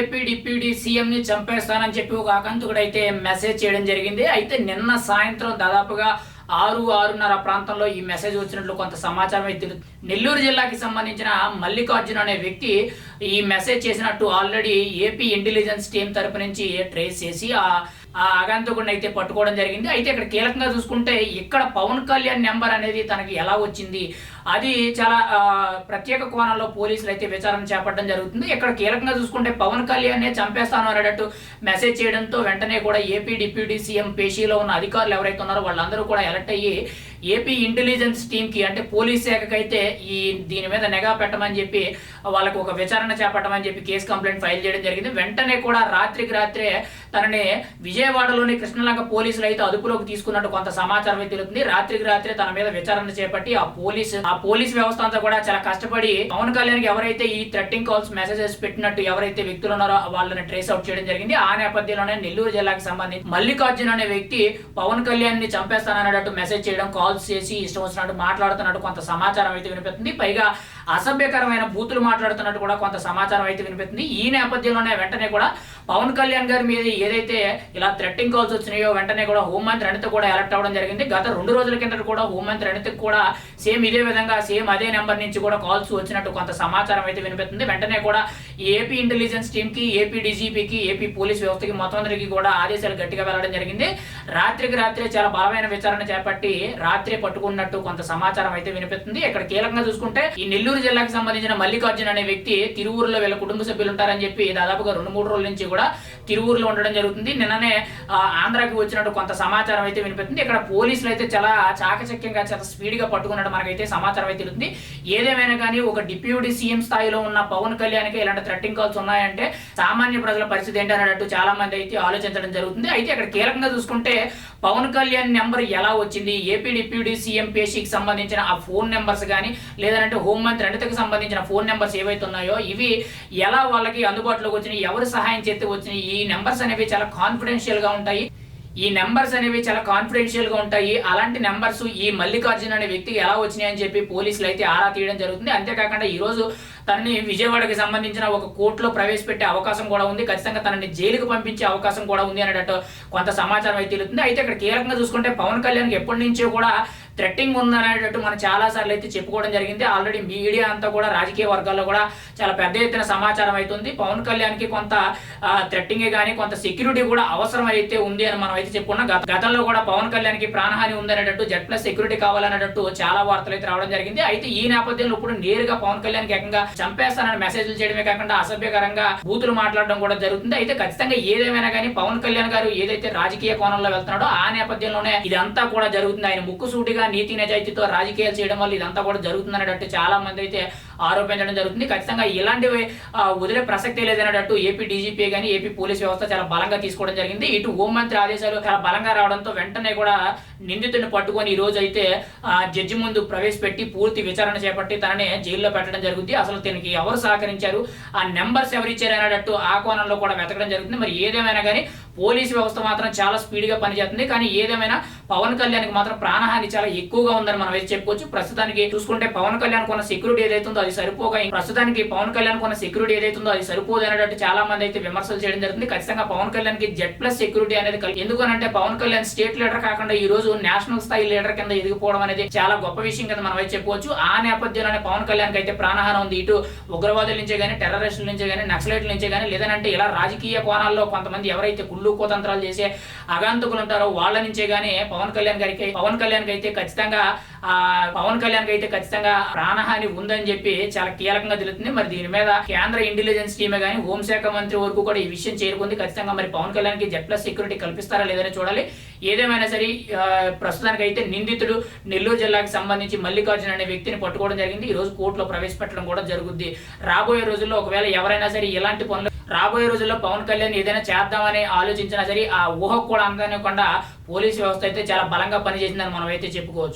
AP deputy సీఎంని చంపేస్తానని చెప్పి ఒక ఆకంతుకుడు అయితే మెసేజ్ చేయడం జరిగింది. అయితే నిన్న సాయంత్రం దాదాపుగా ఆరు ఆరున్నర ప్రాంతంలో ఈ మెసేజ్ వచ్చినట్లు కొంత సమాచారం అయితే నెల్లూరు జిల్లాకి సంబంధించిన మల్లికార్జున్ అనే వ్యక్తి ఈ మెసేజ్ చేసినట్టు ఆల్రెడీ ఏపీ ఇంటెలిజెన్స్ టీం తరపు నుంచి ట్రేస్ చేసి ఆ ఆ ఆగంతకుడిని అయితే పట్టుకోవడం జరిగింది. అయితే ఇక్కడ కీలకంగా చూసుకుంటే ఇక్కడ పవన్ కళ్యాణ్ నెంబర్ అనేది తనకి ఎలా వచ్చింది? అది చాలా ప్రత్యేక కోణంలో పోలీసులు అయితే విచారణ చేపట్టడం జరుగుతుంది. ఇక్కడ కీలకంగా చూసుకుంటే పవన్ కళ్యాణ్నే చంపేస్తాను అనేటట్టు మెసేజ్ చేయడంతో వెంటనే కూడా ఏపీ డిప్యూటీ సీఎం పేషీలో ఉన్న అధికారులు ఎవరైతే ఉన్నారో వాళ్ళందరూ కూడా అలర్ట్ అయ్యి ఏపీ ఇంటెలిజెన్స్ టీంకి అంటే పోలీస్ శాఖకైతే ఈ దీని మీద నిఘా పెట్టమని చెప్పి వాళ్ళకు ఒక విచారణ చేపట్టమని చెప్పి కేసు కంప్లైంట్ ఫైల్ చేయడం జరిగింది. వెంటనే కూడా రాత్రికి రాత్రే తనని విజయవాడలోని కృష్ణలంక పోలీసులు అయితే అదుపులోకి తీసుకున్నట్టు కొంత సమాచారం అయితే తెలుస్తుంది రాత్రికి రాత్రే తన మీద విచారణ చేపట్టి ఆ పోలీస్ ఆ పోలీస్ వ్యవస్థ అంతా కూడా చాలా కష్టపడి పవన్ కళ్యాణ్ ఎవరైతే ఈ థ్రెట్టింగ్ కాల్స్ మెసేజెస్ పెట్టినట్టు ఎవరైతే వ్యక్తులు ఉన్నారో వాళ్ళని ట్రేస్ అవుట్ చేయడం జరిగింది. ఆ నేపథ్యంలోనే నెల్లూరు జిల్లాకి సంబంధించి మల్లికార్జున్ అనే వ్యక్తి పవన్ కళ్యాణ్ని చంపేస్తానన్నట్టు మెసేజ్ చేయడం కాల్స్ చేసి ఇష్టం వచ్చినట్టు మాట్లాడుతున్నట్టు కొంత సమాచారం అయితే వినిపిస్తుంది. పైగా అసభ్యకరమైన బూతులు మాట్లాడుతున్నట్టు కూడా కొంత సమాచారం అయితే వినిపిస్తుంది. ఈ నేపథ్యంలోనే వెంటనే కూడా పవన్ కళ్యాణ్ గారి మీద ఏదైతే ఇలా థ్రెట్టింగ్ కాల్స్ వచ్చినాయో వెంటనే కూడా హోంమంత్రి అనిత కూడా ఎలక్ట్ అవ్వడం జరిగింది. గత రెండు రోజుల కిందట కూడా హోంమంత్రి అనితకు కూడా సేమ్ ఇదే విధంగా సేమ్ అదే నెంబర్ నుంచి కూడా కాల్స్ వచ్చినట్టు కొంత సమాచారం అయితే వినిపిస్తుంది. వెంటనే కూడా ఏపీ ఇంటెలిజెన్స్ టీమ్కి ఏపీ డీజీపీకి ఏపీ పోలీస్ వ్యవస్థకి మొత్తం అందరికీ కూడా ఆదేశాలు గట్టిగా వెళ్ళడం జరిగింది. రాత్రికి రాత్రే చాలా బలమైన విచారణ చేపట్టి రాత్రే పట్టుకున్నట్టు కొంత సమాచారం అయితే వినిపిస్తుంది. ఇక్కడ కీలకంగా చూసుకుంటే ఈ నెల్లూరు జిల్లాకి సంబంధించిన మల్లికార్జున్ అనే వ్యక్తి తిరువూరులో వీళ్ళ కుటుంబ సభ్యులు ఉంటారని చెప్పి దాదాపుగా రెండు మూడు రోజుల నుంచి కూడా తిరువూరులో ఉండడం జరుగుతుంది. నిన్ననే ఆంధ్రాకి వచ్చినట్టు కొంత సమాచారం అయితే వినిపిస్తుంది. ఇక్కడ పోలీసులు అయితే చాలా చాకచక్యంగా చాలా స్పీడ్గా పట్టుకున్నట్టు మనకైతే సమాచారం అయితే తెలుస్తుంది. ఏదేమైనా కానీ ఒక డిప్యూటీ సీఎం స్థాయిలో ఉన్న పవన్ కళ్యాణ్కి ఇలాంటి థ్రెట్టింగ్ కాల్స్ ఉన్నాయంటే సామాన్య ప్రజల పరిస్థితి ఏంటి చాలా మంది అయితే ఆలోచించడం జరుగుతుంది. అయితే ఇక్కడ కీలకంగా చూసుకుంటే పవన్ కళ్యాణ్ నెంబర్ ఎలా వచ్చింది? ఏపీ డిప్యూటీ సీఎం పేషీకి సంబంధించిన ఆ ఫోన్ నెంబర్స్ కానీ లేదంటే హోంమంత్రి అనితకు సంబంధించిన ఫోన్ నెంబర్స్ ఏవైతే ఉన్నాయో ఇవి ఎలా వాళ్ళకి అందుబాటులోకి వచ్చినాయి ఎవరు సహాయం చేస్తే వచ్చినాయి ఈ నెంబర్స్ అనేవి చాలా కాన్ఫిడెన్షియల్గా ఉంటాయి. ఈ నెంబర్స్ అనేవి చాలా కాన్ఫిడెన్షియల్గా ఉంటాయి. అలాంటి నెంబర్స్ ఈ మల్లికార్జున్ అనే వ్యక్తికి ఎలా వచ్చినాయి అని చెప్పి పోలీసులు అయితే ఆరా తీయడం జరుగుతుంది. అంతేకాకుండా ఈ రోజు తనని విజయవాడకి సంబంధించిన ఒక కోర్టులో ప్రవేశపెట్టే అవకాశం కూడా ఉంది. ఖచ్చితంగా తనని జైలుకు పంపించే అవకాశం కూడా ఉంది అనేటట్టు కొంత సమాచారం అయితే తెలుస్తుంది. అయితే ఇక్కడ కీలకంగా చూసుకుంటే పవన్ కళ్యాణ్ ఎప్పటి నుంచో కూడా థ్రెట్టింగ్ ఉందనేటట్టు మనం చాలా సార్లు అయితే చెప్పుకోవడం జరిగింది. ఆల్రెడీ మీడియా అంతా కూడా రాజకీయ వర్గాల్లో కూడా చాలా పెద్ద ఎత్తున సమాచారం అవుతుంది. పవన్ కళ్యాణ్కి కొంత థ్రెట్టింగ్ కానీ కొంత సెక్యూరిటీ కూడా అవసరం అయితే ఉంది అని మనం అయితే చెప్పుకున్నాం. గతంలో కూడా పవన్ కళ్యాణ్కి ప్రాణహాని ఉందనేటట్టు జెడ్ ప్లస్ సెక్యూరిటీ కావాలనేటట్టు చాలా వార్తలు అయితే రావడం జరిగింది. అయితే ఈ నేపథ్యంలో ఇప్పుడు నేరుగా పవన్ కళ్యాణ్ ఏకంగా చంపేస్తానని మెసేజ్లు చేయడమే కాకుండా అసభ్యకరంగా బూతులు మాట్లాడడం కూడా జరుగుతుంది. అయితే ఖచ్చితంగా ఏదేమైనా కానీ పవన్ కళ్యాణ్ గారు ఏదైతే రాజకీయ కోణంలో వెళ్తున్నాడో ఆ నేపథ్యంలోనే ఇదంతా కూడా జరుగుతుంది. ఆయన ముక్కుసూటిగా నీతి నిజాయితీతో రాజకీయాలు చేయడం వల్ల ఇదంతా కూడా జరుగుతుంది అనేటట్టు చాలా మంది అయితే ఆరోపించడం జరుగుతుంది. ఖచ్చితంగా ఇలాంటివి వదిలే ప్రసక్తి లేదనేటట్టు ఏపీ డీజీపీ కానీ ఏపీ పోలీస్ వ్యవస్థ చాలా బలంగా తీసుకోవడం జరిగింది. ఇటు హోంమంత్రి ఆదేశాలు చాలా బలంగా రావడంతో వెంటనే కూడా నిందితుడిని పట్టుకొని ఈ రోజు అయితే ఆ, జడ్జి ముందు ప్రవేశపెట్టి పూర్తి విచారణ చేపట్టి తనని జైల్లో పెట్టడం జరుగుతుంది అసలు దీనికి ఎవరు సహకరించారు? ఆ నెంబర్స్ ఎవరు ఇచ్చారు అనేటట్టు ఆ కోణంలో కూడా వెతకడం జరుగుతుంది. మరి ఏదేమైనా కానీ పోలీస్ వ్యవస్థ మాత్రం చాలా స్పీడ్గా పనిచేస్తుంది. కానీ ఏదేమైనా పవన్ కళ్యాణ్కి మాత్రం ప్రాణహాని చాలా ఎక్కువగా ఉందని మనం అయితే చెప్పుకోవచ్చు. ప్రస్తుతానికి చూసుకుంటే పవన్ కళ్యాణ్ కొన్న సెక్యూరిటీ ఏదైతుందో అది సరిపోగా ప్రస్తుతానికి పవన్ కళ్యాణ్ కొన్న సెక్యూరిటీ ఏదైతే ఉందో అది సరిపోదు అనేటట్టు చాలా మంది అయితే విమర్శలు చేయడం జరుగుతుంది. ఖచ్చితంగా పవన్ కళ్యాణ్కి జెడ్ ప్లస్ సెక్యూరిటీ అనేది కలిగి ఎందుకనంటే పవన్ కళ్యాణ్ స్టేట్ లీడర్ కాకుండా ఈ రోజు నేషనల్ స్థాయి లీడర్ కింద ఎదిగిపోవడం అనేది చాలా గొప్ప విషయం కింద మనం అయితే చెప్పుకోవచ్చు ఆ నేపథ్యంలోనే పవన్ కళ్యాణ్కి అయితే ప్రాణహారం ఉంది. ఇటు ఉగ్రవాదుల నుంచే కానీ టెర్రరిస్టుల నుంచే కానీ నక్సలైట్ల నుంచే కానీ లేదంటే ఇలా రాజకీయ కోణాల్లో కొంతమంది ఎవరైతే కుళ్ళు కుతంత్రాలు చేసే అగాంతకులు ఉంటారో వాళ్ళ నుంచే కానీ పవన్ కళ్యాణ్ గారికి పవన్ కళ్యాణ్ అయితే ఖచ్చితంగా పవన్ కళ్యాణ్ అయితే ఖచ్చితంగా ప్రాణహాని ఉందని చెప్పి చాలా కీలకంగా తెలుస్తుంది. మరి దీని మీద కేంద్ర ఇంటెలిజెన్స్ టీమే కానీ హోంశాఖ మంత్రి వరకు కూడా ఈ విషయం చేరుకుంది. ఖచ్చితంగా మరి పవన్ కళ్యాణ్కి జెడ్ ప్లస్ సెక్యూరిటీ కల్పిస్తారా లేదని చూడాలి. ఏదేమైనా సరే ప్రస్తుతానికి అయితే నిందితుడు నెల్లూరు జిల్లాకి సంబంధించి మల్లికార్జున అనే వ్యక్తిని పట్టుకోవడం జరిగింది. ఈ రోజు కోర్టులో ప్రవేశపెట్టడం కూడా జరుగుద్ది. రాబోయే రోజుల్లో ఒకవేళ ఎవరైనా సరే ఇలాంటి పనులు రాబోయే రోజుల్లో పవన్ కళ్యాణ్ ఏదైనా చేద్దామని ఆలోచించినా సరే ఆ ఊహకు కూడా అందనివ్వకుండా పోలీస్ వ్యవస్థ అయితే చాలా బలంగా పనిచేసిందని మనం అయితే చెప్పుకోవచ్చు.